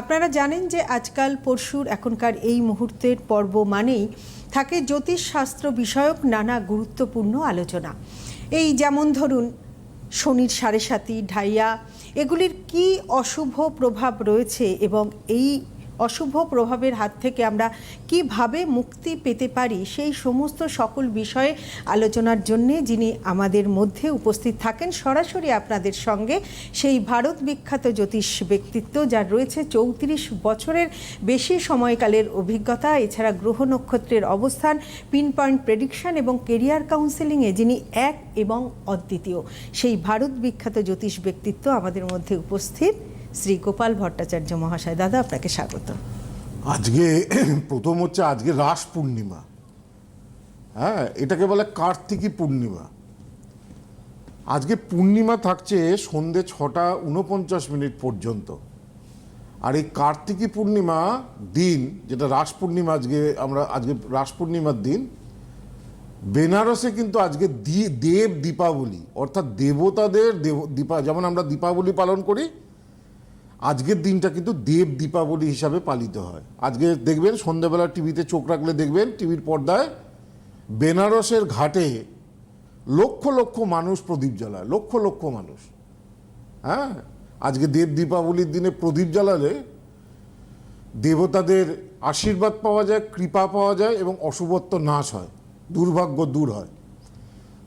আপনারা জানেন যে আজকাল পরশুর এখনকার এই মুহূর্তের পর্ব মানেই থাকে জ্যোতিষশাস্ত্র বিষয়ক নানা গুরুত্বপূর্ণ আলোচনা। এই যেমন ধরুন, শনির সাড়ে সাতি ঢাইয়া, এগুলির কি অশুভ প্রভাব রয়েছে এবং এই অশুভ প্রভাবের হাত থেকে আমরা কীভাবে মুক্তি পেতে পারি, সেই সমস্ত সকল বিষয়ে আলোচনার জন্য যিনি আমাদের মধ্যে উপস্থিত থাকেন, সরাসরি আপনাদের সঙ্গে সেই ভারত বিখ্যাত জ্যোতিষ ব্যক্তিত্ব যার রয়েছে চৌত্রিশ বছরের বেশি সময়কালের অভিজ্ঞতা, এছাড়া গ্রহ নক্ষত্রের অবস্থান পিন পয়েন্ট প্রেডিকশন এবং কেরিয়ার কাউন্সেলিংয়ে যিনি এক এবং অদ্বিতীয়। সেই ভারত বিখ্যাত জ্যোতিষ ব্যক্তিত্ব আমাদের মধ্যে উপস্থিত। শ্রী গোপাল ভট্টাচার্য মহাশয়। দাদা, আপনাকে স্বাগত। আজকে প্রথম হচ্ছে আজকে রাস পূর্ণিমা। হ্যাঁ এটাকে বলে কার্তিকী পূর্ণিমা। আজকে পূর্ণিমা থাকছে সন্ধে ছটা উনপঞ্চাশ মিনিট পর্যন্ত। আর এই কার্তিকী পূর্ণিমা দিন, যেটা রাস পূর্ণিমা আজকে, আমরা আজকে রাস পূর্ণিমার দিন, বেনারসে কিন্তু আজকে দেব দীপাবলি, অর্থাৎ দেবতাদের দেব, দীপা, যেমন আমরা দীপাবলি পালন করি আজকের দিনটা কিন্তু দেব দীপাবলি হিসাবে পালিত হয়। আজকে দেখবেন সন্ধ্যাবেলা টিভিতে চোখ রাখলে দেখবেন টিভির পর্দায় বেনারসের ঘাটে লক্ষ লক্ষ মানুষ প্রদীপ জ্বালায়, লক্ষ লক্ষ মানুষ। হ্যাঁ? আজকে দেব দীপাবলির দিনে প্রদীপ জ্বালালে দেবতাদের আশীর্বাদ পাওয়া যায়, কৃপা পাওয়া যায় এবং অশুভত্ব নাশ হয়, দুর্ভাগ্য দূর হয়।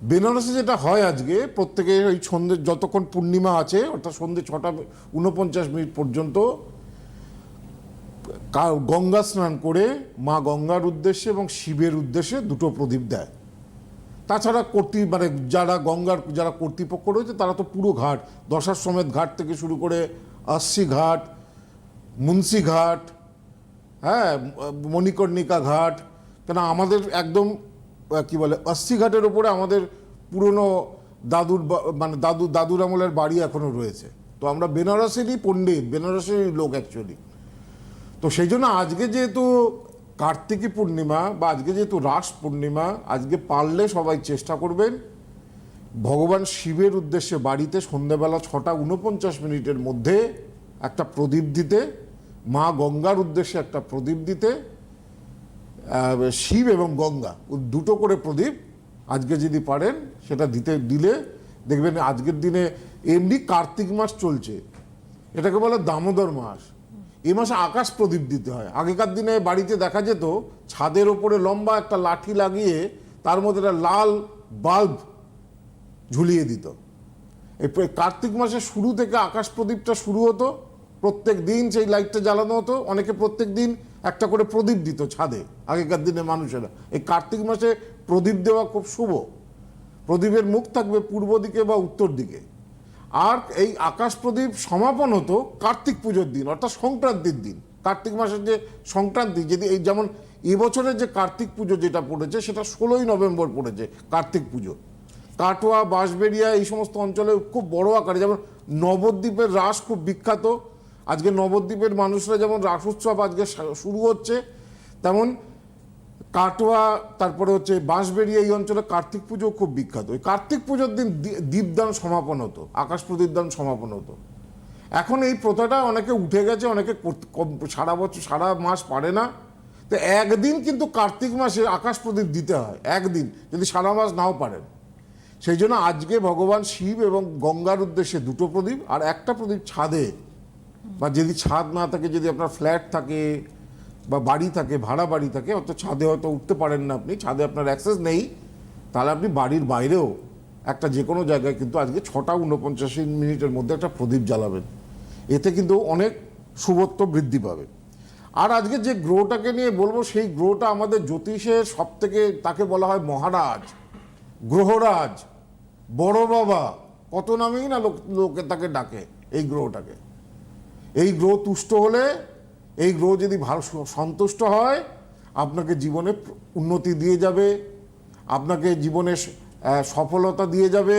বেনারসে যেটা হয় আজকে, প্রত্যেকে ওই সন্ধ্যে যতক্ষণ পূর্ণিমা আছে, অর্থাৎ সন্ধ্যে ছটা উনপঞ্চাশ মিনিট পর্যন্ত গঙ্গা স্নান করে মা গঙ্গার উদ্দেশ্যে এবং শিবের উদ্দেশ্যে দুটো প্রদীপ দেয়। তাছাড়া কর্তৃ মানে যারা গঙ্গার, যারা কর্তৃপক্ষ রয়েছে, তারা তো পুরো ঘাট, দশার সমেত ঘাট থেকে শুরু করে আশি ঘাট, মুন্সি ঘাট হ্যাঁ মণিকর্ণিকা ঘাট, কেন আমাদের একদম কি বলে আশি ঘাটের ওপরে আমাদের পুরনো দাদুর মানে দাদু, দাদুর আমলের বাড়ি এখনও রয়েছে। তো আমরা বেনারসেরই পণ্ডিত, বেনারসেরই লোক অ্যাকচুয়ালি তো সেই জন্য আজকে যেহেতু কার্তিকী পূর্ণিমা বা আজকে যেহেতু রাস পূর্ণিমা, আজকে পারলে সবাই চেষ্টা করবেন ভগবান শিবের উদ্দেশ্যে বাড়িতে সন্ধ্যাবেলা ছটা উনপঞ্চাশ মিনিটের মধ্যে একটা প্রদীপ দিতে, মা গঙ্গার উদ্দেশ্যে একটা প্রদীপ দিতে শিব এবং গঙ্গা দুটো করে প্রদীপ আজকে যদি পারেন, সেটা দিতে, দিলে দেখবেন আজকের দিনে এমনি কার্তিক মাস চলছে। এটাকে বলে দামোদর মাস। এই মাসে আকাশ প্রদীপ দিতে হয়। আগেকার দিনে বাড়িতে দেখা যেত, ছাদের ওপরে লম্বা একটা লাঠি লাগিয়ে তার মধ্যে একটা লাল বাল্ব ঝুলিয়ে দিত। এই কার্তিক মাসের শুরু থেকে আকাশ প্রদীপটা শুরু হতো। প্রত্যেক দিন সেই লাইটটা জ্বালানো হতো, অনেকে প্রত্যেক দিন একটা করে প্রদীপ দিত ছাদে, আগেকার দিনে মানুষেরা। এই কার্তিক মাসে প্রদীপ দেওয়া খুব শুভ। প্রদীপের মুখ থাকবে পূর্ব দিকে বা উত্তর দিকে। আর এই আকাশ প্রদীপ সমাপন হতো কার্তিক পুজোর দিন, অর্থাৎ সংক্রান্তির দিন। কার্তিক মাসের যে সংক্রান্তি, যদি এই যেমন এবছরের যে কার্তিক পুজো যেটা পড়েছে, সেটা ষোলোই নভেম্বর পড়েছে কার্তিক পুজো। কাটোয়া, বাঁশবেড়িয়া, এই সমস্ত অঞ্চলে খুব বড় আকারে, যেমন নবদ্বীপের রাস খুব বিখ্যাত। আজকে নবদ্বীপের মানুষরা যেমন রাস উৎসব আজকে শুরু হচ্ছে, তেমন কাটোয়া, তারপরে হচ্ছে বাঁশবেড়িয়া এই অঞ্চলে কার্তিক পুজো খুব বিখ্যাত। ওই কার্তিক পুজোর দিন দীপদান সমাপন হতো, আকাশ প্রদীপদান সমাপন হতো। এখন এই প্রথাটা অনেকে উঠে গেছে, অনেকে সারা বছর, সারা মাস পারে না। তো একদিন কিন্তু কার্তিক মাসে আকাশ প্রদীপ দিতে হয়, একদিন, যদি সারা মাস নাও পারেন। সেই জন্য আজকে ভগবান শিব এবং গঙ্গার উদ্দেশ্যে দুটো প্রদীপ আর একটা প্রদীপ ছাদে বা যদি ছাদ না থাকে, যদি আপনার ফ্ল্যাট থাকে বা বাড়ি থাকে, ভাড়া বাড়ি থাকে, অত ছাদে হয়তো উঠতে পারেন না আপনি। ছাদে আপনার অ্যাক্সেস নেই। তাহলে আপনি বাড়ির বাইরেও একটা যে কোনো জায়গায় কিন্তু আজকে ছটা উনপঞ্চাশ মিনিটের মধ্যে একটা প্রদীপ জ্বালাবেন। এতে কিন্তু অনেক শুভত্ব বৃদ্ধি পাবে। আর আজকে যে গ্রহটাকে নিয়ে বলব, সেই গ্রহটা আমাদের জ্যোতিষের সব থেকে তাকে বলা হয় মহারাজ, গ্রহরাজ, বড় বাবা। কত নামেই না লোক, লোকে তাকে ডাকে এই গ্রহটাকে। এই গ্রহ তুষ্ট হলে, এই গ্রহ যদি ভালো সন্তুষ্ট হয়, আপনাকে জীবনে উন্নতি দিয়ে যাবে, আপনাকে জীবনে সফলতা দিয়ে যাবে,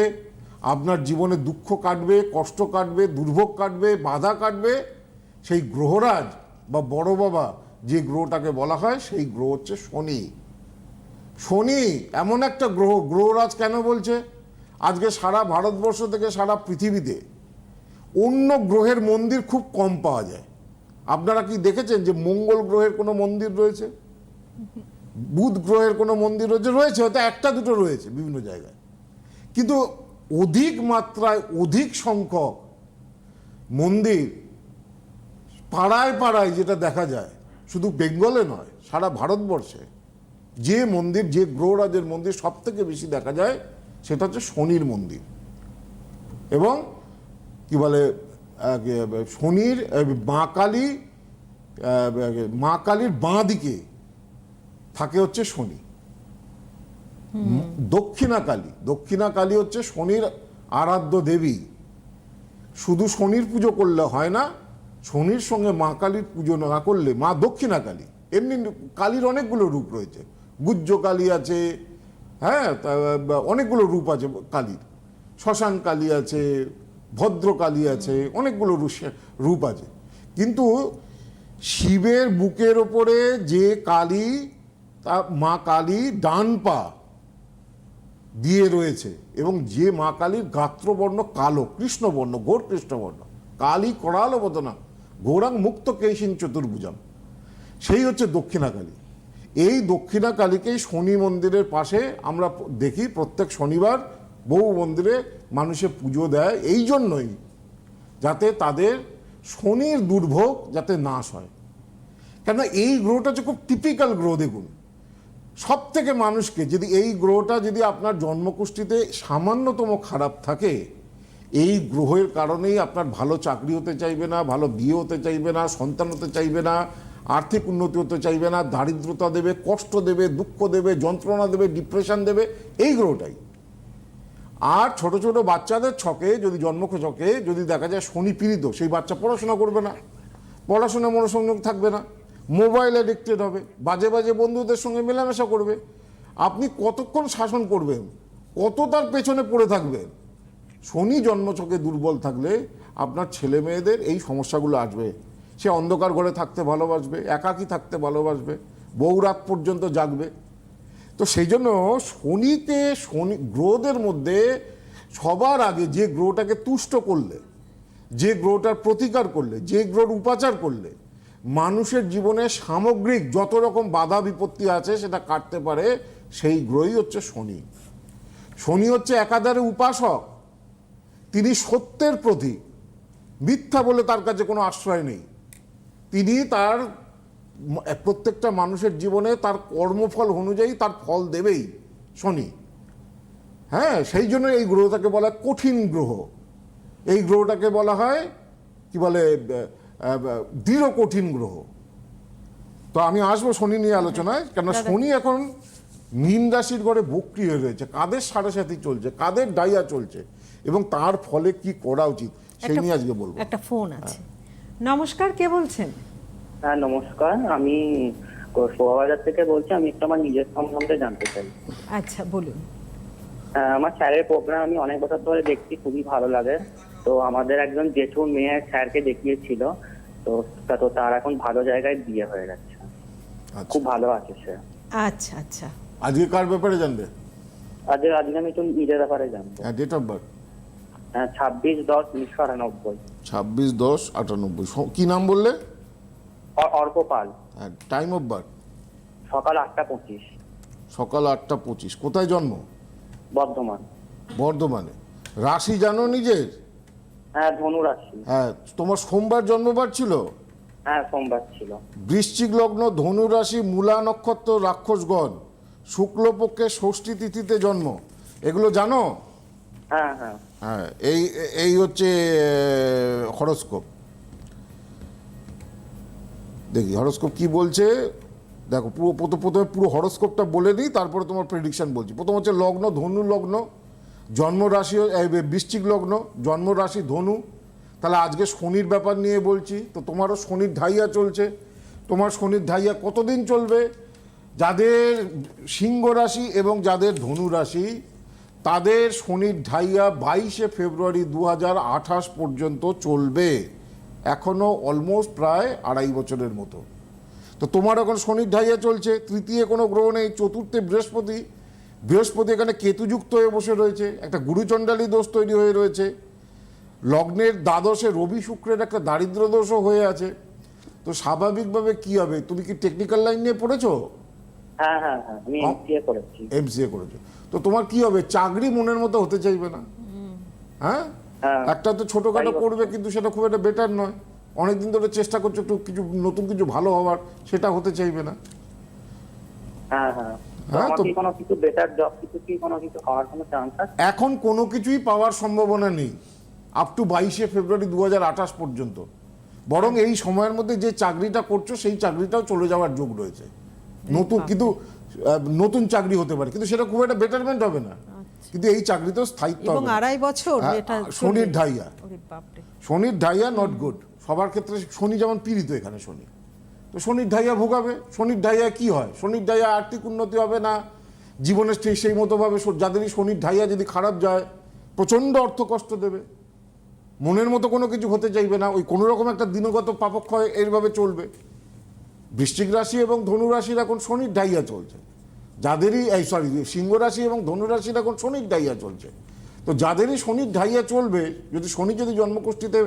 আপনার জীবনে দুঃখ কাটবে, কষ্ট কাটবে, দুর্ভোগ কাটবে, বাধা কাটবে, সেই গ্রহরাজ বা বড় বাবা যে গ্রহটাকে বলা হয়, সেই গ্রহ হচ্ছে শনি। শনি এমন একটা গ্রহ, গ্রহরাজ কেন বলছে? আজকে সারা ভারতবর্ষ থেকে সারা পৃথিবীতে অন্য গ্রহের মন্দির খুব কম পাওয়া যায়। আপনারা কি দেখেছেন যে মঙ্গল গ্রহের কোনো মন্দির রয়েছে? বুধ গ্রহের কোনো মন্দির রয়েছে? রয়েছে, হয়তো একটা দুটো রয়েছে বিভিন্ন জায়গায়। কিন্তু অধিক মাত্রায় অধিক সংখ্যক মন্দির পাড়ায় পাড়ায় যেটা দেখা যায়, শুধু বেঙ্গলে নয়, সারা ভারতবর্ষে যে মন্দির, যে গ্রহরাজের মন্দির সব থেকে বেশি দেখা যায়, সেটা হচ্ছে শনির মন্দির। এবং কি বলে শনির মা কালী মা কালীর বাঁ দিকে থাকে হচ্ছে শনি। দক্ষিণা কালী দক্ষিণা কালী হচ্ছে শনির আরাধ্য দেবী। শুধু শনির পুজো করলে হয় না শনির সঙ্গে মা কালীর পুজো না করলে মা দক্ষিণা কালী এমনি কালীর অনেকগুলো রূপ রয়েছে। গুজ্জ কালী আছে হ্যাঁ অনেকগুলো রূপ আছে কালীর। শ্মশান কালী আছে ভদ্র কালী আছে, অনেকগুলো রূপ- আছে। কিন্তু শিবের বুকের ওপরে যে কালী, তা মা কালী ডান পা দিয়ে রয়েছে এবং যে মা কালীর গাত্রবর্ণ কালো, কৃষ্ণবর্ণ, ঘোর কৃষ্ণবর্ণ। কালী করাল বদনা গৌরাং মুক্ত কেশিং চতুর্ভুজাম। সেই হচ্ছে দক্ষিণা কালী এই দক্ষিণা কালীকেই শনি মন্দিরের পাশে আমরা দেখি প্রত্যেক শনিবার বহু মন্দিরে মানুষে পুজো দেয় এই জন্যই যাতে তাদের শনির দুর্ভোগ যাতে নাশ হয়। কেন এই গ্রহটা হচ্ছে খুব টিপিক্যাল গ্রহ, দেখুন। সব থেকে মানুষকে যদি এই গ্রহটা যদি আপনার জন্মকুষ্ঠিতে সামান্যতম খারাপ থাকে, এই গ্রহের কারণেই আপনার ভালো চাকরি হতে চাইবে না, ভালো বিয়ে হতে চাইবে না, সন্তান হতে চাইবে না, আর্থিক উন্নতি হতে চাইবে না, দারিদ্রতা দেবে, কষ্ট দেবে, দুঃখ দেবে, যন্ত্রণা দেবে ডিপ্রেশন দেবে, এই গ্রহটাই। আর ছোট ছোট বাচ্চাদের ছকে, যদি জন্ম ছকে, যদি দেখা যায় শনি পীড়িত, সেই বাচ্চা পড়াশোনা করবে না। পড়াশোনায় মনোসংযোগ থাকবে না। মোবাইল অ্যাডিক্টেড হবে। বাজে বাজে বন্ধুদের সঙ্গে মেলামেশা করবে। আপনি কতক্ষণ শাসন করবেন? কত তার পেছনে পড়ে থাকবেন? শনি জন্মছকে দুর্বল থাকলে আপনার ছেলে মেয়েদের এই সমস্যাগুলো আসবে। সে অন্ধকার ঘরে থাকতে ভালোবাসবে, একাকী থাকতে ভালোবাসবে, বউ রাত পর্যন্ত জাগবে। তো সেই জন্য শনিতে, শনি গ্রহদের মধ্যে সবার আগে যে গ্রহটাকে তুষ্ট করলে, যে গ্রহটার প্রতিকার করলে, যে গ্রহর উপাচার করলে, মানুষের জীবনে সামগ্রিক যত রকম বাধা বিপত্তি আছে সেটা কাটতে পারে, সেই গ্রহই হচ্ছে শনি। শনি হচ্ছে একাধারে উপাসক। তিনি সত্যের প্রতীক। মিথ্যা বলে তার কাছে কোনো আশ্রয় নেই। তিনি তার প্রত্যেকটা মানুষের জীবনে তার কর্মফল অনুযায়ী তার ফল দেবেই শনি। হ্যাঁ সেই জন্য এই গ্রহটাকে বলা হয় কঠিন গ্রহ। এই গ্রহটাকে বলা হয় কি বলে দৃঢ় কঠিন গ্রহ। তো আমি আসব শনি নিয়ে আলোচনায় কেন শনি এখন মীন রাশির ঘরে বক্রি হয়ে রয়েছে। কাদের সাড়ে সাথী চলছে কাদের ডাইয়া চলছে এবং তার ফলে কি করা উচিত সেই নিয়ে আজকে বলব। একটা ফোন আছে। নমস্কার কে বলছেন? হ্যাঁ নমস্কার। আমি শোভাবাজার থেকে বলছি আমি একটু আমার নিজের সম্বন্ধে জানতে চাই। আচ্ছা বলুন। হ্যাঁ, আমার স্যারের প্রোগ্রাম আমি অনেক বছর ধরে দেখছি খুবই ভালো লাগে। তো আমাদের একজন জেঠুর মেয়ে স্যারকে দেখিয়েছিল তো তা- তো তার এখন ভালো জায়গায় বিয়ে হয়ে গেছে। আচ্ছা। খুব ভালো আছে সে। আচ্ছা আচ্ছা। আজকে কার ব্যাপারে জানবে? আজ আজকে আমি একটু নিজের ব্যাপারে জানব। হ্যাঁ ডেট অফ বার্থ হ্যাঁ ছাব্বিশ দশ উনিশশো আটানব্বই। ছাব্বিশ দশ আটানব্বই। স- কি নাম বললে? অর্ক পাল হ্যাঁ টাইম অফ বার্থ সকাল আটটা পঁচিশ। সকাল আটটা পঁচিশ। কোথায় জন্ম? বর্ধমান। বর্ধমানে। রাশি জানো নিজের? হ্যাঁ ধনু রাশি। হ্যাঁ তোমার সোমবার জন্মবার ছিল? হ্যাঁ সোমবার ছিল। বৃশ্চিক লগ্ন ধনু রাশি মূলা নক্ষত্র রাক্ষসগণ। শুক্লপক্ষে ষষ্ঠী তিথিতে জন্ম। এগুলো জানো? হ্যাঁ হ্যাঁ। হ্যাঁ এই এই হচ্ছে হরস্কোপ। দেখি, হরস্কোপ কি বলছে? দেখো, পুরো প্রথ- প্রথমে পুরো হরস্কোপটা বলে দিই, তারপরে তোমার প্রেডিকশন বলছি। প্রথম হচ্ছে লগ্ন, ধনু লগ্ন, জন্ম রাশি বৃশ্চিক লগ্ন, জন্ম রাশি, ধনু। তাহলে আজকে শনির ব্যাপার নিয়ে বলছি, তো তোমারও শনির ঢাইয়া চলছে। তোমার শনির ঢাইয়া কতদিন চলবে? যাদের সিংহ রাশি এবং যাদের ধনু রাশি, তাদের শনির ঢাইয়া বাইশে ফেব্রুয়ারি দু হাজার আঠাশ পর্যন্ত চলবে। এখনও অলমোস্ট প্রায় আড়াই বছরের মতো। তো তোমার এখন শনির ঢাইয়া চলছে তৃতীয় কোনো গ্রহ নেই চতুর্থে বৃহস্পতি। বৃহস্পতি এখানে কেতুযুক্ত হয়ে বসে রয়েছে একটা গুরুচণ্ডালী দোষ তৈরি হয়ে রয়েছে। লগ্নের দ্বাদশে রবি শুক্রের একটা দারিদ্র দোষও হয়ে আছে। তো স্বাভাবিকভাবে কি হবে? তুমি কি টেকনিক্যাল লাইন নিয়ে পড়েছো? হ্যাঁ হ্যাঁ হ্যাঁ এমসিএ করেছ। তো তোমার কি হবে? চাকরি মনের মতো হতে চাইবে না। হ্যাঁ হ্যাঁ। একটা তো ছোটখাটো করবে কিন্তু সেটা খুব একটা বেটার নয়। অনেকদিন ধরে চেষ্টা করছ একটু কিছু নতুন কিছু ভালো হওয়ার সেটা হতে চাইবে না। হ্যাঁ হ্যাঁ। তো হ্যাঁ, আমার তো- কি কোনো কিছু বেটার জব কিছু কি কোনো কিছু হওয়ার কোনো চান্স আছে? এখন কোনো কিছুই পাওয়ার সম্ভাবনা নেই। আপ টু বাইশে ফেব্রুয়ারি দু হাজার আঠাশ পর্যন্ত। বরং এই সময়ের মধ্যে যে চাকরিটা করছ সেই চাকরিটাও চলে যাওয়ার যোগ রয়েছে। নতুন কিন্তু নতুন চাকরি হতে পারে। কিন্তু সেটা খুব একটা বেটারমেন্ট হবে না। কিন্তু এই চাকরিতেও স্থায়িত্ব এবং আড়াই বছর হ্যাঁ, এটা শনির ঢাইয়া। শনির ঢাইয়া নট গুড সবার ক্ষেত্রে শনি যেমন পীড়িত এখানে শনি। তো শনির ঢাইয়া ভোগাবে। শনির ঢাইয়া কি হয়? শনির ঢাইয়া আর্থিক উন্নতি হবে না। জীবনের ঠিক সেই মতোভাবে স- যাদেরই শনির ঢাইয়া যদি খারাপ যায় প্রচণ্ড অর্থ কষ্ট দেবে। মনের মতো কোনো কিছু হতে চাইবে না। ওই কোনো রকম একটা দিনগত পাপক্ষয় এইভাবে চলবে। বৃশ্চিক রাশি এবং ধনু রাশির এখন শনির ঢাইয়া চলছে। যাদেরই, এই সরি সিংহ রাশি এবং ধনু রাশির এখন শনির ঢাইয়া চলছে। তো যাদেরই শনির ঢাইয়া চলবে, যদি শনি যদি জন্মকুষ্ঠিতে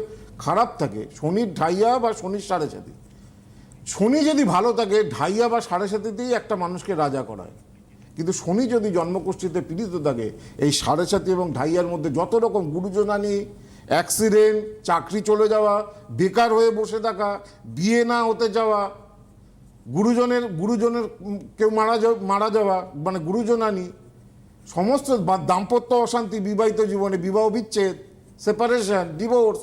খারাপ থাকে, শনির ঢাইয়া বা শনির সাড়ে সাথী। শনি যদি ভালো থাকে, ঢাইয়া বা সাড়ে সাথীতেই একটা মানুষকে রাজা করায়। কিন্তু শনি যদি জন্মকুষ্ঠিতে পীড়িত থাকে, এই সাড়ে সাথী এবং ঢাইয়ার মধ্যে যত রকম গুরুজনানি অ্যাক্সিডেন্ট চাকরি চলে যাওয়া, বেকার হয়ে বসে থাকা, বিয়ে না হতে যাওয়া গুরুজনের গুরুজনের কেউ মারা যাওয়া মারা যাওয়া মানে গুরুজনানি সমস্ত বা- দাম্পত্য অশান্তি বিবাহিত জীবনে বিবাহ বিচ্ছেদ সেপারেশন ডিভোর্স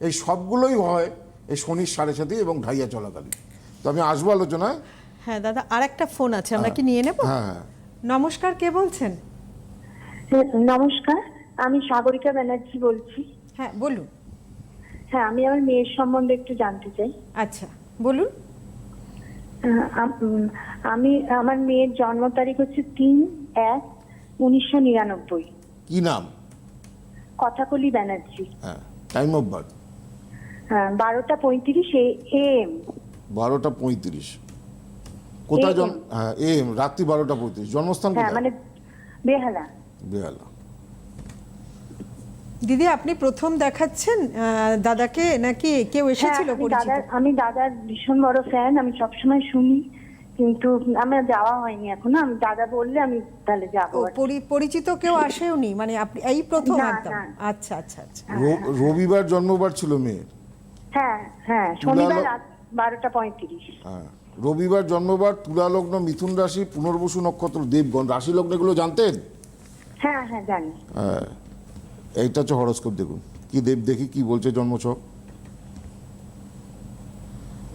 এই সবগুলোই হয় এই শনির সাড়ে সাথে এবং ঢাইয়া চলাকালীন। তো আমি আসব আলোচনায়। হ্যাঁ দাদা আর একটা ফোন আছে আমরা কি নিয়ে নেব? হ্যাঁ হ্যাঁ। নমস্কার কে বলছেন? হ্যাঁ, নমস্কার আমি সাগরিকা ব্যানার্জি বলছি। হ্যাঁ বলুন। হ্যাঁ আমি আমার মেয়ের সম্বন্ধে একটু জানতে চাই। আচ্ছা বলুন। আম- আমার মেয়ের জন্ম তারিখ হচ্ছে তিন এক উনিশশো নিরানব্বই। কি নাম? কথাকলি ব্যানার্জি। হ্যাঁ টাইম অফ বার্থ হ্যাঁ বারোটা পঁয়ত্রিশ এ এম। বারোটা পঁয়ত্রিশ। কোথায় জন AM হ্যাঁ এম রাত্রি বারোটা পঁয়ত্রিশ। জন্মস্থান হ্যাঁ কোথায়? মানে বেহালা। বেহালা। দিদি আপনি প্রথম দেখাচ্ছেন দাদাকে নাকি কেউ হ্যাঁ এসেছিল আমি পরিচিত? দাদার আমি দাদার ভীষণ বড় ফ্যান আমি সবসময় শুনি কিন্তু আমার যাওয়া হয়নি এখনও। আমি দাদা বললে আমি তাহলে যাব পরিচিত কেউ আসেওনি? মানে আপনি এই প্রথম একদম? আচ্ছা আচ্ছা আচ্ছা। রবিবার জন্মবার ছিল মেয়ের। হ্যাঁ হ্যাঁ শনিবার রাত বারোটা পঁয়ত্রিশ। হ্যাঁ রবিবার জন্মবার তুলা লগ্ন মিথুন রাশি পুনর্বসু নক্ষত্র দেবগণ। রাশি লগ্ন এগুলো জানতেন? হ্যাঁ হ্যাঁ জানি। হ্যাঁ। এইটা হচ্ছে হরস্কোপ দেখুন। কি দেব দেখি কি বলছে জন্মছক।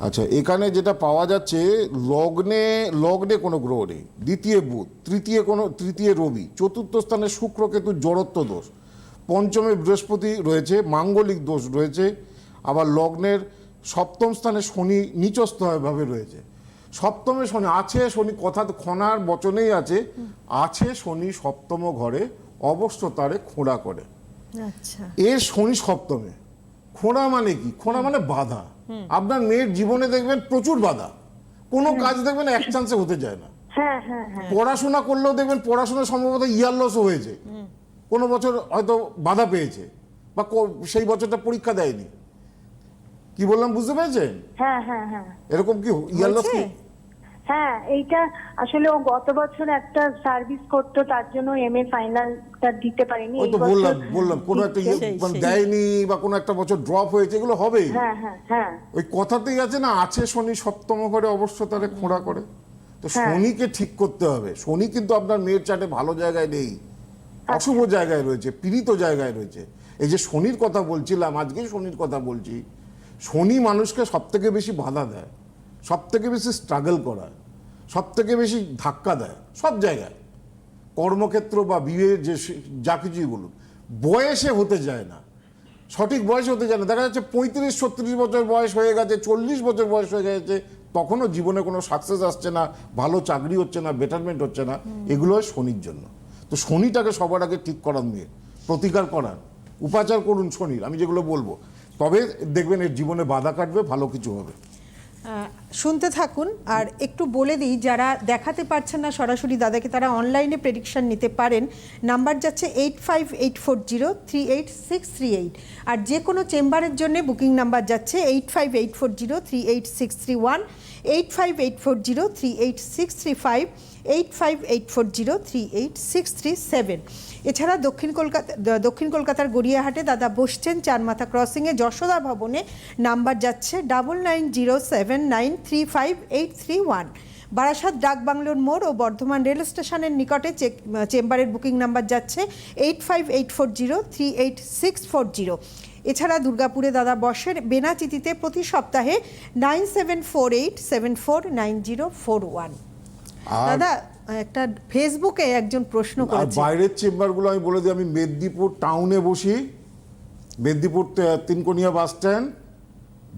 আচ্ছা এখানে যেটা পাওয়া যাচ্ছে, লগ্নে লগ্নে কোনো গ্রহ নেই। দ্বিতীয় বুধ, তৃতীয় কোনো, তৃতীয় রবি, চতুর্থ স্থানে শুক্র কেতু, জড়ত্ব দোষ। পঞ্চমে বৃহস্পতি রয়েছে, মাঙ্গলিক দোষ রয়েছে, আবার লগ্নের সপ্তম স্থানে শনি নিচস্থভাবে রয়েছে। সপ্তমে শনি, আছে শনি, কথা খনার বচনেই আছে। আছে শনি সপ্তম ঘরে, অবশ্য তারে খোঁড়া করে। এর শনি সপ্তমে। খোঁড়া মানে কি? খোঁড়া মানে বাধা। আপনার মেয়ের জীবনে দেখবেন প্রচুর বাধা। কোনো কাজ দেখবেন এক চান্সে হতে যায় না। হ্যাঁ হ্যাঁ হ্যাঁ। পড়াশোনা করলেও দেখবেন পড়াশোনা সম্ভবত ইয়ার লসও হয়েছে কোনো বছর হয়তো বাধা পেয়েছে বা সেই বছরটা পরীক্ষা দেয়নি। কি বললাম বুঝতে পেরেছেন? হ্যাঁ হ্যাঁ হ্যাঁ। এরকম কি ইয়ার লস কি? হ্যাঁ এইটা আসলে ও গত বছর একটা সার্ভিস করতো তার জন্য এম এ ফাইনালটা দিতে পারেনি। ওই তো বললাম বললাম কোনো একটা ইয়ে মানে দেয়নি বা কোনো একটা বছর ড্রপ হয়েছে এগুলো হবেই। হ্যাঁ হ্যাঁ হ্যাঁ। ওই কথাতেই আছে না আছে শনি সপ্তম ঘরে অবশ্য তারে খোঁড়া করে। তো হ্যাঁ। শনিকে ঠিক করতে হবে। শনি কিন্তু আপনার মেয়ের চাটে ভালো জায়গায় নেই। অশুভ জায়গায় রয়েছে পীড়িত জায়গায় রয়েছে। এই যে শনির কথা বলছিলাম আজকেই শনির কথা বলছি শনি মানুষকে সব থেকে বেশি বাধা দেয়। সব থেকে বেশি স্ট্রাগল করায় সব থেকে বেশি ধাক্কা দেয় সব জায়গায়। কর্মক্ষেত্র বা বিয়ে যে যা কিছুই বলুন বয়সে হতে যায় না। সঠিক বয়স হতে যায় না। দেখা যাচ্ছে পঁয়ত্রিশ ছত্রিশ বছর বয়স হয়ে গেছে চল্লিশ বছর বয়স হয়ে গেছে তখনও জীবনে কোনো সাকসেস আসছে না ভালো চাকরি হচ্ছে না বেটারমেন্ট হচ্ছে না এগুলো হয় শনির জন্য। তো শনিটাকে সবার আগে ঠিক করার নিয়ে প্রতিকার করার উপাচার করুন শনির আমি যেগুলো বলব। তবে দেখবেন এর জীবনে বাধা কাটবে ভালো কিছু হবে। শুনতে থাকুন আর একটু বলে দিই, যারা দেখাতে পারছেন না সরাসরি দাদাকে তারা অনলাইনে প্রেডিকশন নিতে পারেন। নাম্বার যাচ্ছে eight five eight four zero three eight six three eight আর যে কোনো চেম্বারের জন্য বুকিং নাম্বার যাচ্ছে eight five eight four zero three eight six three one eight five eight four zero three eight six three five eight five eight four zero three eight six three seven এছাড়া দক্ষিণ কলকাতা দক্ষিণ কলকাতার গড়িয়াহাটে দাদা বসছেন চারমাথা ক্রসিংয়ে। যশোদা ভবনে number যাচ্ছে double nine zero seven nine three five eight three one. Barasat ডাক বাংলোর মোড় ও বর্ধমান রেল স্টেশনের নিকটে চেক- চেম্বারের বুকিং নাম্বার যাচ্ছে eight five eight four zero three eight six four zero. এছাড়া দুর্গাপুরে দাদা বসের বেনাচিতিতে প্রতি সপ্তাহে nine seven four eight seven four nine zero four one. দাদা একটা ফেসবুকে একজন প্রশ্ন করেছে। বাইরের চেম্বারগুলো আমি বলে দিই আমি মেদিনীপুর টাউনে বসি। মেদিনীপুর তিনকোনিয়া বাস স্ট্যান্ড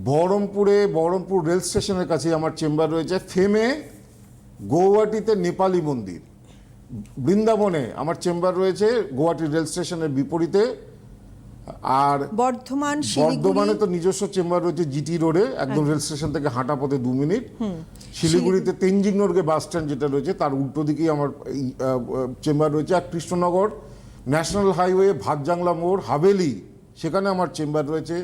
বহরমপুরে বহরমপুর রেল স্টেশনের কাছে আমার চেম্বার রয়েছে। ফেমে গৌহাটিতে নেপালি মন্দির। বৃন্দাবনে আমার চেম্বার রয়েছে গুয়াহাটি রেল স্টেশনের বিপরীতে। আর বর্ধমান বর্ধমানে তো নিজস্ব চেম্বার রয়েছে জিটি রোডে একদম রেল স্টেশন থেকে হাঁটা পথে দু মিনিট। শিলিগুড়িতে তেনজিং নর্গে বাস স্ট্যান্ড যেটা রয়েছে তার উল্টো দিকেই আমার চেম্বার রয়েছে। আর কৃষ্ণনগর ন্যাশনাল হাইওয়ে ভাতজাংলা মোড় হাভেলি সেখানে আমার চেম্বার রয়েছে।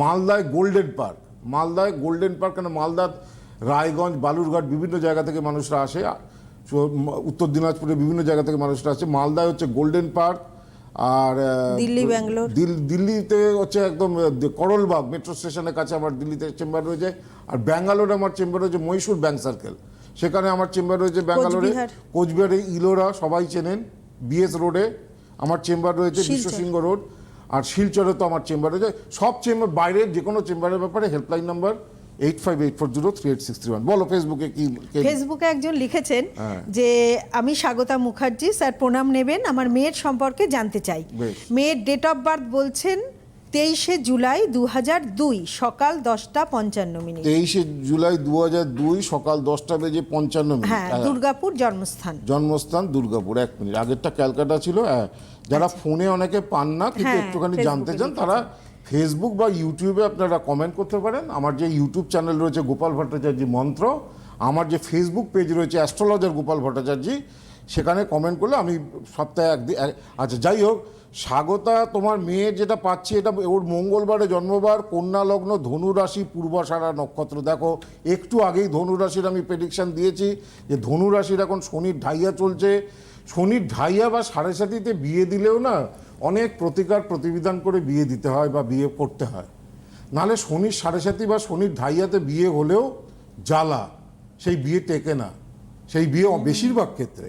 মালদায় গোল্ডেন পার্ক। মালদায় গোল্ডেন পার্ক কেন? মালদা রায়গঞ্জ বালুরঘাট বিভিন্ন জায়গা থেকে মানুষরা আসে। উত্তর দিনাজপুরে বিভিন্ন জায়গা থেকে মানুষরা আসে। মালদায় হচ্ছে গোল্ডেন পার্ক। আর দিল্লি, ব্যাঙ্গালোর। দিল্লিতে হচ্ছে একদম করলবাগ মেট্রো স্টেশনের কাছে আমার দিল্লিতে চেম্বার রয়েছে আর ব্যাঙ্গালোরে আমার চেম্বার রয়েছে মহীশূর ব্যাঙ্ক সার্কেল সেখানে আমার চেম্বার রয়েছে ব্যাঙ্গালোরে কোচবিহার। ইলোরা সবাই চেনেন বিএস রোডে আমার চেম্বার রয়েছে। বিশ্বসিংহ রোড আর শিলচরে তো আমার চেম্বার রয়েছে সব চেম্বার বাইরের যে কোনো চেম্বারের ব্যাপারে helpline number eight five eight four zero three eight six three one বলো ফেসবুকে কি ফেসবুকে একজন লিখেছেন হ্যাঁ। যে আমি স্বাগতা মুখার্জি স্যার প্রণাম নেবেন আমার মেয়ের সম্পর্কে জানতে চাই। মেয়ের ডেট অফ বার্থ বলছেন তেইশে জুলাই দু হাজার দুই সকাল দশটা পঞ্চান্ন মিনিট। তেইশে জুলাই দু হাজার দুই সকাল দশটা বেজে পঞ্চান্ন মিনিট। হ্যাঁ হ্যাঁ। দুর্গাপুর জন্মস্থান। জন্মস্থান দুর্গাপুর এক মিনিট। আগেরটা ক্যালকাটা ছিল হ্যাঁ। যারা ফোনে অনেকে পান না কিন্তু হ্যাঁ, একটুখানি জানতে চান তারা ফেসবুক বা ইউটিউবে আপনারা কমেন্ট করতে পারেন। আমার যে ইউটিউব চ্যানেল রয়েছে গোপাল ভট্টাচার্য মন্ত্র, আমার যে ফেসবুক পেজ রয়েছে অ্যাস্ট্রোলজার গোপাল ভট্টাচার্য, সেখানে কমেন্ট করলে আমি সপ্তাহে একদিন আচ্ছা যাই হোক, স্বাগতা তোমার মেয়ে যেটা পাচ্ছে, এটা ওর মঙ্গলবারে জন্মবার, কন্যা লগ্ন, ধনু রাশি, পূর্বাষাঢ়া নক্ষত্র। দেখো, একটু আগেই ধনু রাশির আমি প্রেডিকশন দিয়েছি যে ধনু রাশির এখন শনির ঢাইয়া চলছে। শনির ঢাইয়া বা সাড়ে সাতিতে বিয়ে দিলেও না অনেক প্রতিকার প্রতিবিধান করে বিয়ে দিতে হয় বা বিয়ে করতে হয়। নাহলে শনির সাড়ে সাতি বা শনির ঢাইয়াতে বিয়ে হলেও জ্বালা সেই বিয়ে টেকে না। সেই বিয়ে বেশিরভাগ ক্ষেত্রে।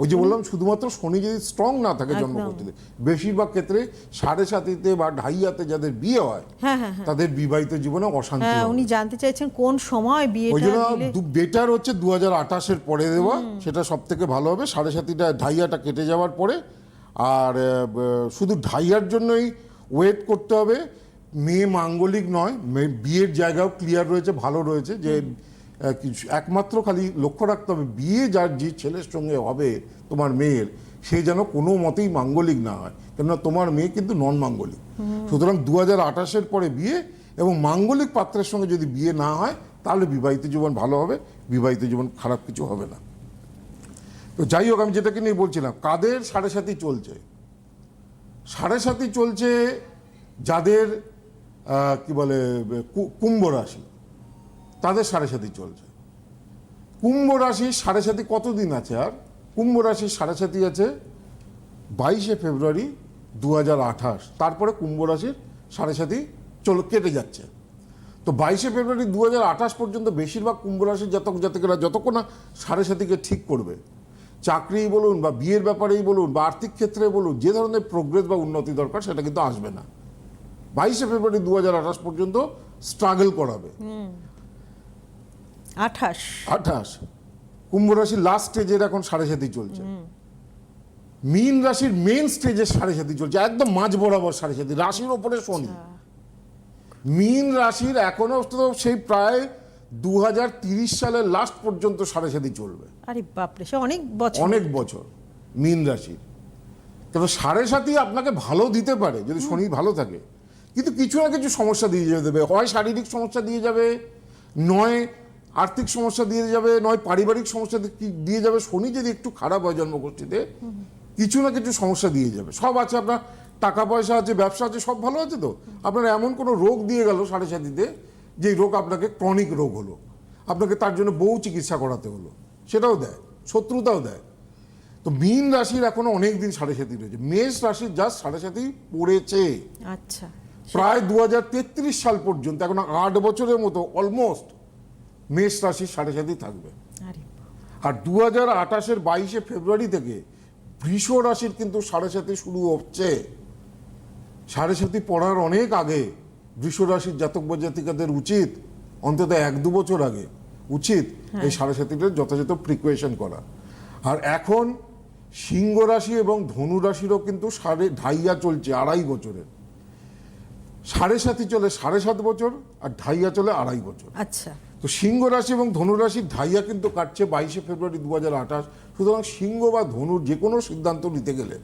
ওই যে বললাম শুধুমাত্র শনি যদি স্ট্রং না থাকে। জন্মকুণ্ডলীতে বেশিরভাগ ক্ষেত্রে সাড়ে সাতিতে বা ঢাইয়াতে যাদের বিয়ে হয় হ্যাঁ হ্যাঁ হ্যাঁ। তাদের বিবাহিত জীবনে অশান্তি। উনি জানতে চাইছেন কোন সময় বিয়ে ওই জন্য বেটার হচ্ছে দু হাজার আঠাশের পরে দেওয়া সেটা সব থেকে ভালো হবে। সাড়ে সাতিটা ঢাইয়াটা কেটে যাওয়ার পরে আর শুধু ঢাইয়ার জন্যই ওয়েট করতে হবে। মেয়ে মাঙ্গলিক নয় মেয়ে- বিয়ের জায়গাও ক্লিয়ার রয়েছে ভালো রয়েছে যে কিছু- একমাত্র খালি লক্ষ্য রাখতে হবে বিয়ে যার যে ছেলের সঙ্গে হবে তোমার মেয়ের সে যেন কোনো মতেই মাঙ্গলিক না হয়। কেননা তোমার মেয়ে কিন্তু নন মাঙ্গলিক সুতরাং দু হাজার আঠাশের পরে বিয়ে এবং মাঙ্গলিক পাত্রের সঙ্গে যদি বিয়ে না হয় তাহলে বিবাহিত জীবন ভালো হবে বিবাহিত জীবন খারাপ কিছু হবে না। তো যাই হোক, আমি যেটাকে নিয়ে বলছিলাম, কাদের সাড়ে সাথী চলছে? সাড়ে সাথী চলছে যাদের কি বলে কুম্ভ রাশি, তাদের সাড়ে সাথী চলছে। কুম্ভ রাশি সাড়ে সাথী কতদিন আছে আর? কুম্ভ রাশির সাড়ে সাথী আছে বাইশে ফেব্রুয়ারি দু হাজার আঠাশ, তারপরে কুম্ভ রাশির সাড়ে সাথী চল, কেটে যাচ্ছে। তো বাইশে ফেব্রুয়ারি দু হাজার আঠাশ পর্যন্ত বেশিরভাগ কুম্ভ রাশির জাতক জাতকেরা যতক্ষণ না সাড়ে সাথীকে ঠিক করবে চাকরি বলুন বা বিয়ের ব্যাপারেই বলুন বা আর্থিক ক্ষেত্রে বলুন যে ধরনের প্রোগ্রেস বা উন্নতি দরকার সেটা কিন্তু আসবে না। বাইশে ফেব্রুয়ারি দু হাজার আঠাশ পর্যন্ত স্ট্রাগল করাবে। আঠাশ। আঠাশ। কুম্ভ রাশির লাস্ট স্টেজের এখন সাড়ে সাতি চলছে। মীন রাশির মেন স্টেজের সাড়ে সাতি চলছে একদম মাঝ বরাবর সাড়ে সাতি রাশির ওপরে শনি। মীন রাশির এখনও সেই প্রায় দু সালের লাস্ট পর্যন্ত সাড়ে সাথী চলবে। আরে বাপরে সে অনেক বছর। অনেক বছর মীন রাশির। তবে সাড়ে সাথী আপনাকে ভালো দিতে পারে যদি শনি ভালো থাকে। কিন্তু কিছু না কিছু সমস্যা দিয়ে যেতে দেবে। হয় শারীরিক সমস্যা দিয়ে যাবে নয় আর্থিক সমস্যা দিয়ে যাবে নয় পারিবারিক সমস্যা দিয়ে যাবে। শনি যদি একটু খারাপ হয় জন্মগোষ্ঠীতে কিছু না কিছু সমস্যা দিয়ে যাবে। সব আছে আপনার টাকা পয়সা আছে ব্যবসা আছে সব ভালো আছে তো? আপনার এমন কোনো রোগ দিয়ে গেল সাড়ে সাথীতে যে রোগ আপনাকে ক্রনিক রোগ হলো আপনাকে তার জন্য বহু চিকিৎসা করাতে হলো সেটাও দেয় শত্রুতাও দেয়। তো মীন রাশির এখনও অনেক দিন সাড়ে সাথী রয়েছে মেষ রাশির যা সাড়ে সাথী পড়েছে। আচ্ছা। প্রায় দু হাজার তেত্রিশ সাল পর্যন্ত এখন আট বছরের মতো অলমোস্ট মেষ রাশির সাড়ে সাথী থাকবে। আর দু হাজার আঠাশের বাইশে ফেব্রুয়ারি থেকে বৃষ রাশির কিন্তু সাড়ে সাথী শুরু হচ্ছে। সাড়ে সাথী পড়ার অনেক আগে বৃষ রাশির জাতক বা জাতিকাদের উচিত অন্তত এক দু বছর আগে উচিত এই সাড়ে সাথীটার যথাযথ প্রিকুয়েশন করা। আর এখন সিংহ রাশি এবং ধনু রাশিরও কিন্তু সাড়ে ঢাইয়া চলছে আড়াই বছরের। সাড়ে সাতই চলে সাড়ে সাত বছর আর ঢাইয়া চলে আড়াই বছর। আচ্ছা। তো সিংহ রাশি এবং ধনু রাশির ঢাইয়া কিন্তু কাটছে বাইশে ফেব্রুয়ারি দু হাজার আঠাশ। সুতরাং সিংহ বা ধনুর যে কোনো সিদ্ধান্ত নিতে গেলে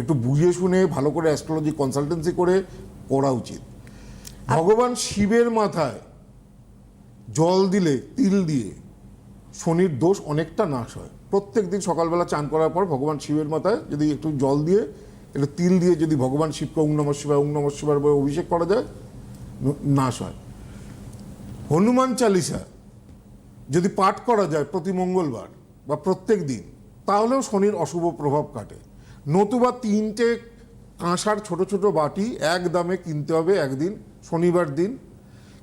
একটু বুঝিয়ে শুনে ভালো করে অ্যাস্ট্রোলজি কনসালটেন্সি করে করা উচিত। ভগবান শিবের মাথায় জল দিলে, তিল দিয়ে শনির দোষ অনেকটা নাশ হয়। প্রত্যেক দিন সকালবেলা চান করার পর ভগবান শিবের মাথায় যদি একটু জল দিয়ে, একটু তিল দিয়ে যদি ভগবান শিবকে ওং নমঃ শিবায় ওং নমঃ শিবায় বলে অভিষেক করা যায় নাশ হয়। হনুমান চালিসা যদি পাঠ করা যায় প্রতি মঙ্গলবার বা প্রত্যেক দিন, তাহলেও শনির অশুভ প্রভাব কাটে। নতুবা তিনটে কাঁসার ছোট ছোট বাটি এক দামে কিনতে হবে একদিন। শনিবার দিন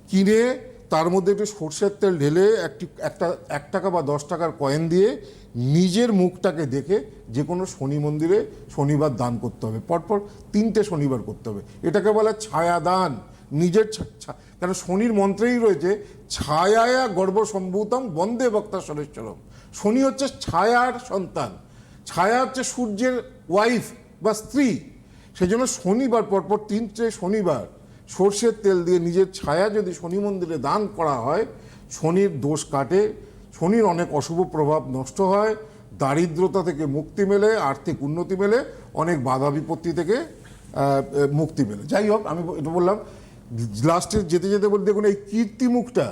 কিনে তার মধ্যে একটু সর্ষের তেল ঢেলে একটি, একটা, এক টাকা বা দশ টাকার কয়েন দিয়ে নিজের মুখটাকে দেখে যে কোনো শনি মন্দিরে শনিবার দান করতে হবে। পরপর তিনটে শনিবার করতে হবে। এটাকে বলে ছায়া দান। নিজের কেন শনির মন্ত্রেই রয়েছে, ছায়ায়া গর্ব সম্ভূতম বন্দে বক্তা সরেশ্বরম শনি হচ্ছে ছায়ার সন্তান। ছায়া হচ্ছে সূর্যের ওয়াইফ বা স্ত্রী। সেই জন্য শনিবার, পরপর তিনটে শনিবার সর্ষের তেল দিয়ে নিজের ছায়া যদি শনি মন্দিরে দান করা হয় শনির দোষ কাটে শনির অনেক অশুভ প্রভাব নষ্ট হয় দারিদ্রতা থেকে মুক্তি মেলে আর্থিক উন্নতি মেলে অনেক বাধা বিপত্তি থেকে মুক্তি মেলে। যাই হোক আমি এটা বললাম লাস্টে যেতে যেতে বলি দেখুন এই কীর্তি মুখটা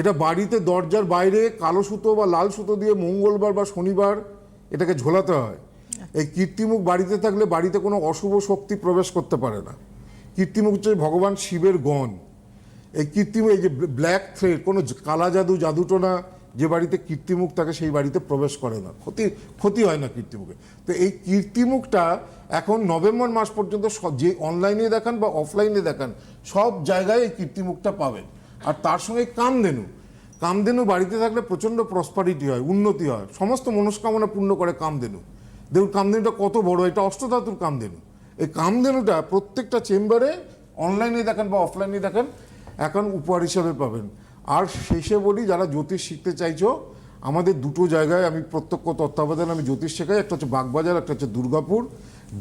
এটা বাড়িতে দরজার বাইরে কালো সুতো বা লাল সুতো দিয়ে মঙ্গলবার বা শনিবার এটাকে ঝোলাতে হয়। এই কীর্তিমুখ বাড়িতে থাকলে বাড়িতে কোনো অশুভ শক্তি প্রবেশ করতে পারে না। কীর্তিমুখ হচ্ছে ভগবান শিবের গণ। এই কীর্তিমুখ এই যে ব্ল্যাক থ্রেড, কোনো কালা জাদু জাদুটোনা যে বাড়িতে কীর্তিমুখ থাকে সেই বাড়িতে প্রবেশ করে না। ক্ষতি ক্ষতি হয় না কীর্তিমুখে তো এই কীর্তিমুখটা এখন নভেম্বর মাস পর্যন্ত যে অনলাইনে দেখান বা অফলাইনে দেখান, সব জায়গায় এই কীর্তিমুখটা পাবেন। আর তার সঙ্গে কামধেনু। কামধেনু বাড়িতে থাকলে প্রচণ্ড প্রসপারিটি হয়, উন্নতি হয়। সমস্ত মনস্কামনা পূর্ণ করে কামধেনু। দেখুন, কামধেনুটা কত বড়, এটা অষ্টধাতুর কামধেনু। এই কামধেনুটা প্রত্যেকটা চেম্বারে অনলাইনে দেখেন বা অফলাইনে দেখেন, এখন উপহার হিসাবে পাবেন। আর শেষে বলি, যারা জ্যোতিষ শিখতে চাইছো, আমাদের দুটো জায়গায় আমি প্রত্যক্ষ তত্ত্বাবধানে আমি জ্যোতিষ শেখাই, একটা হচ্ছে বাগবাজার, একটা হচ্ছে দুর্গাপুর।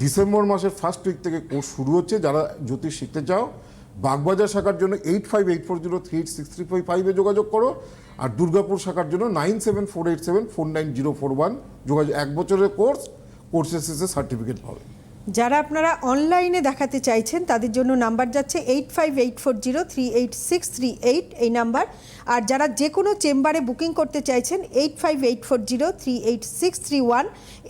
ডিসেম্বর মাসের ফার্স্ট উইক থেকে কোর্স শুরু হচ্ছে, যারা জ্যোতিষ শিখতে চাও, বাগবাজার শাখার জন্য eight five eight four zero three eight six three five ফাইভে যোগাযোগ করো, আর দুর্গাপুর শাখার জন্য nine seven four eight seven four nine zero four one যোগাযোগ, এক বছরের কোর্স কোর্সের শেষে সার্টিফিকেট পাবে। যারা আপনারা অনলাইনে দেখাতে চাইছেন, তাদের জন্য নাম্বার যাচ্ছে eight five eight four zero three eight six three eight, এই নাম্বার। আর যারা যে কোনো চেম্বারে বুকিং করতে চাইছেন, eight five eight four zero three eight six three one,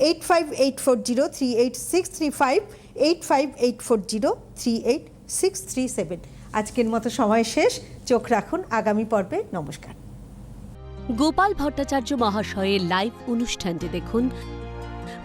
eight five eight four zero three eight six three five, eight five eight four zero three eight six three seven. আজকের মতো সময় শেষ, চোখ রাখুন, আগামী পর্বে নমস্কার। গোপাল ভট্টাচার্য মহাশয়ের লাইভ অনুষ্ঠানটি দেখুন